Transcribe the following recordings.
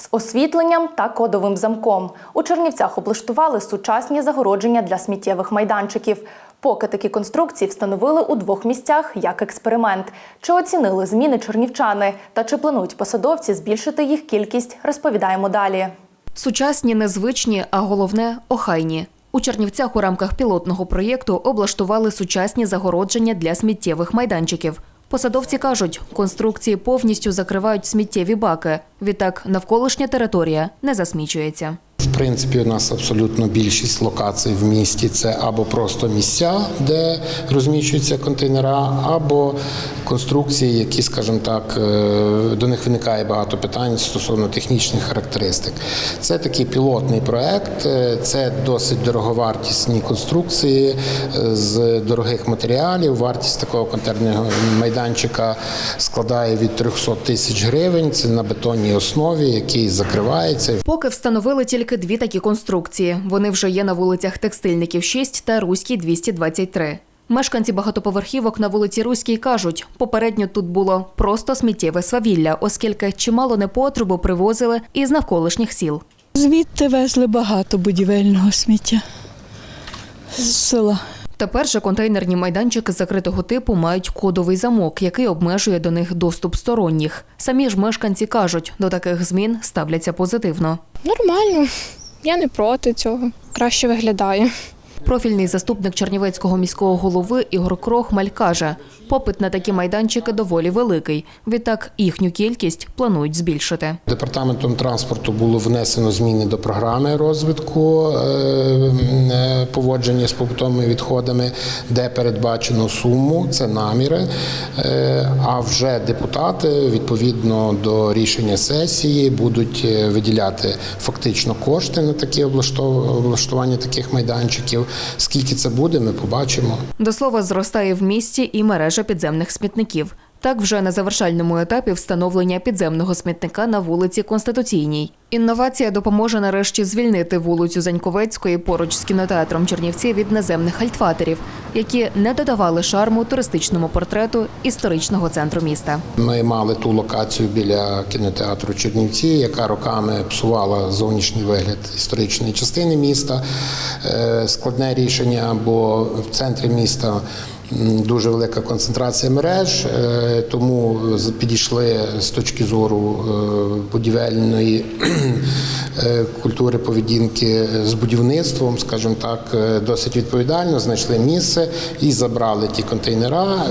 з освітленням та кодовим замком. У Чернівцях облаштували сучасні загородження для сміттєвих майданчиків. Поки такі конструкції встановили у двох місцях як експеримент. Чи оцінили зміни чернівчани та чи планують посадовці збільшити їх кількість, розповідаємо далі. Сучасні, незвичні, а головне охайні. У Чернівцях у рамках пілотного проєкту облаштували сучасні загородження для сміттєвих майданчиків. Посадовці кажуть, конструкції повністю закривають сміттєві баки. Відтак навколишня територія не засмічується. Принципі, у нас абсолютно більшість локацій в місті це або просто місця, де розміщуються контейнера, або конструкції, які, скажімо так, е, до них виникає багато питань стосовно технічних характеристик. Це такий пілотний проект, е, це досить дороговартісні конструкції е, з дорогих матеріалів. Вартість такого контейнерного майданчика складає від 300 тисяч гривень. Це на бетонній основі, який закривається. Поки встановили тільки дві такі конструкції. Вони вже є на вулицях Текстильників 6 та Руській 223. Мешканці багатоповерхівок на вулиці Руській кажуть, попередньо тут було просто сміттєве свавілля, оскільки чимало непотребу привозили із навколишніх сіл. Звідти везли багато будівельного сміття з села. Тепер же контейнерні майданчики закритого типу мають кодовий замок, який обмежує до них доступ сторонніх. Самі ж мешканці кажуть, до таких змін ставляться позитивно. Нормально. Я не проти цього. Краще виглядає. Профільний заступник Чернівецького міського голови Ігор Крохмаль каже, попит на такі майданчики доволі великий. Відтак їхню кількість планують збільшити. Департаментом транспорту було внесено зміни до програми розвитку е, е, поводження з побутовими відходами, де передбачено суму, це наміри. Е, А вже депутати відповідно до рішення сесії будуть виділяти фактично кошти на такі облаштування таких майданчиків. Скільки це буде, ми побачимо. До слова, зростає в місті і мережа підземних смітників. Так вже на завершальному етапі встановлення підземного смітника на вулиці Конституційній. Інновація допоможе нарешті звільнити вулицю Заньковецької поруч з кінотеатром Чернівці від наземних альтфатерів, які не додавали шарму туристичному портрету історичного центру міста. Ми мали ту локацію біля кінотеатру Чернівці, яка роками псувала зовнішній вигляд історичної частини міста. Е, Складне рішення, бо в центрі міста дуже велика концентрація мереж, е, тому підійшли з точки зору е, будівельної е, культури поведінки з будівництвом, скажімо так, досить відповідально знайшли місце і забрали ті контейнера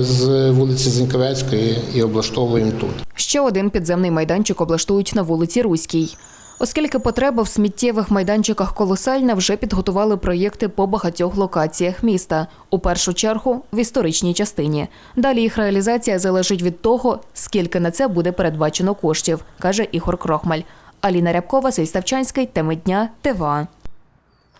з вулиці Зіньковецької і облаштовуємо тут. Ще один підземний майданчик облаштують на вулиці Руській. Оскільки потреба в сміттєвих майданчиках колосальна, вже підготували проєкти по багатьох локаціях міста. У першу чергу в історичній частині. Далі їх реалізація залежить від того, скільки на це буде передбачено коштів, каже Ігор Крохмаль. Аліна Рябкова, Сей Ставчанський, теми дня, ТВА.